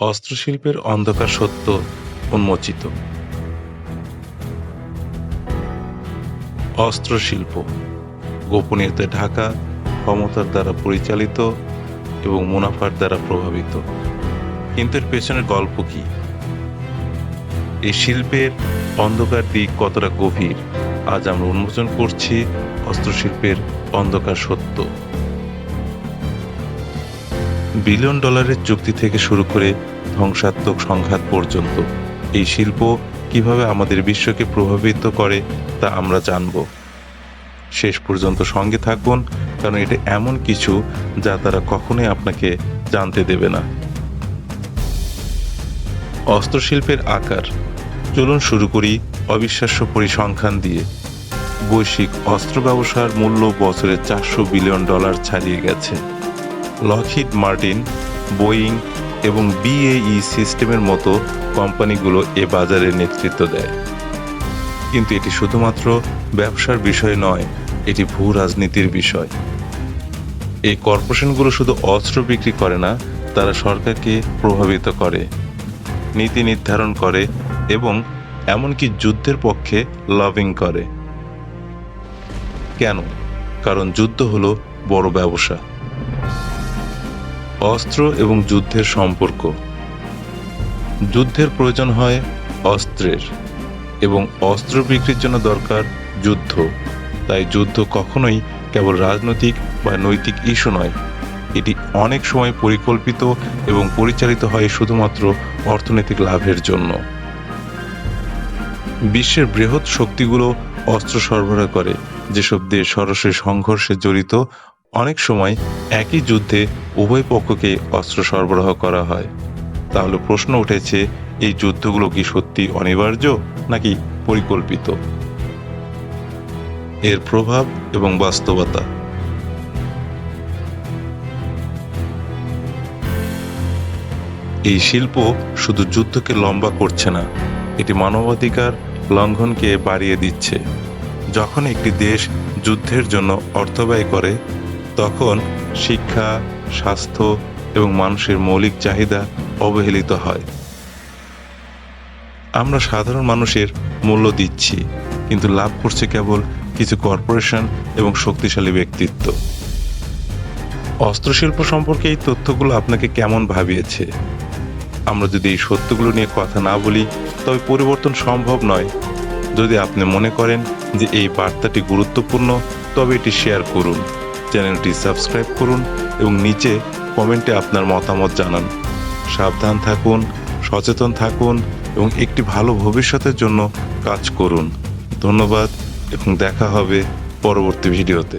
অস্ত্রশিল্পের অন্ধকার সত্য উন্মোচিত। অস্ত্রশিল্প গোপনীয়তায় ঢাকা, ক্ষমতার দ্বারা পরিচালিত এবং মুনাফার দ্বারা প্রভাবিত। কিন্তু এর পেছনের গল্প কি? এই শিল্পের অন্ধকার দিক কতটা গভীর? আজ আমরা উন্মোচন করছি অস্ত্রশিল্পের অন্ধকার সত্য। বিলিয়ন ডলারের চুক্তি থেকে শুরু করে ধ্বংসাত্মক সংঘাত পর্যন্ত। এই শিল্প কীভাবে আমাদের বিশ্বকে প্রভাবিত করে তা আমরা জানব। শেষ পর্যন্ত সঙ্গে থাকুন, কারণ এটা এমন কিছু যা তারা কখনোই আপনাকে জানতে দেবে না। অস্ত্রশিল্পের আকার। চলুন শুরু করি অবিশ্বাস্য পরিসংখ্যান দিয়ে। বৈশ্বিক অস্ত্র ব্যবসার মূল্য বছরে চারশো বিলিয়ন ডলার ছাড়িয়ে গেছে। লকহিড মার্টিন, বোয়িং এবং বিএই সিস্টেমের মতো কোম্পানিগুলো এ বাজারে নেতৃত্ব দেয়। কিন্তু এটি শুধুমাত্র ব্যবসার বিষয় নয়, এটি ভূ রাজনীতির বিষয়। এই কর্পোরেশনগুলো শুধু অস্ত্র বিক্রি করে না, তারা সরকারকে প্রভাবিত করে, নীতি নির্ধারণ করে এবং এমনকি যুদ্ধের পক্ষে লবিং করে। কেন? কারণ যুদ্ধ হলো বড় ব্যবসা। অস্ত্র এবং যুদ্ধের সম্পর্ক। যুদ্ধের প্রয়োজন হয় অস্ত্রের এবং অস্ত্র বিক্রির জন্য দরকার যুদ্ধ। তাই যুদ্ধ কখনোই কেবল রাজনৈতিক বা নৈতিক ইস্যু নয়। এটি অনেক সময় পরিকল্পিত এবং পরিচালিত হয় শুধুমাত্র অর্থনৈতিক লাভের জন্য। বিশ্বের বৃহৎ শক্তিগুলো অস্ত্র সরবরাহ করে, যেসব দেশ সরাসরি সংঘর্ষে জড়িত অনেক সময় একই যুদ্ধে উভয় পক্ষকে অস্ত্র সরবরাহ করা হয়। তাহলে প্রশ্ন উঠেছে, এই যুদ্ধগুলো কি সত্যি অনিবার্য নাকি পরিকল্পিত? এর প্রভাব এবং বাস্তবতা। এই শিল্প শুধু যুদ্ধকে লম্বা করছে না, এটি মানবাধিকার লঙ্ঘনকে বাড়িয়ে দিচ্ছে। যখন একটি দেশ যুদ্ধের জন্য অর্থ ব্যয় করে তখন শিক্ষা, স্বাস্থ্য এবং মানুষের মৌলিক চাহিদা অবহেলিত হয়। আমরা সাধারণ মানুষের মূল্য দিচ্ছি, কিন্তু লাভ করছে কেবল কিছু কর্পোরেশন এবং শক্তিশালী ব্যক্তিত্ব। অস্ত্রশিল্প সম্পর্কে এই তথ্যগুলো আপনাকে কেমন ভাবিয়েছে? আমরা যদি এই সত্যগুলো নিয়ে কথা না বলি, তবে পরিবর্তন সম্ভব নয়। যদি আপনি মনে করেন যে এই বার্তাটি গুরুত্বপূর্ণ, তবে এটি শেয়ার করুন। চ্যানেলটি সাবস্ক্রাইব করুন এবং নিচে কমেন্টে আপনার মতামত জানান। সাবধান থাকুন, সচেতন থাকুন এবং একটি ভালো ভবিষ্যতের জন্য কাজ করুন। ধন্যবাদ এবং দেখা হবে পরবর্তী ভিডিওতে।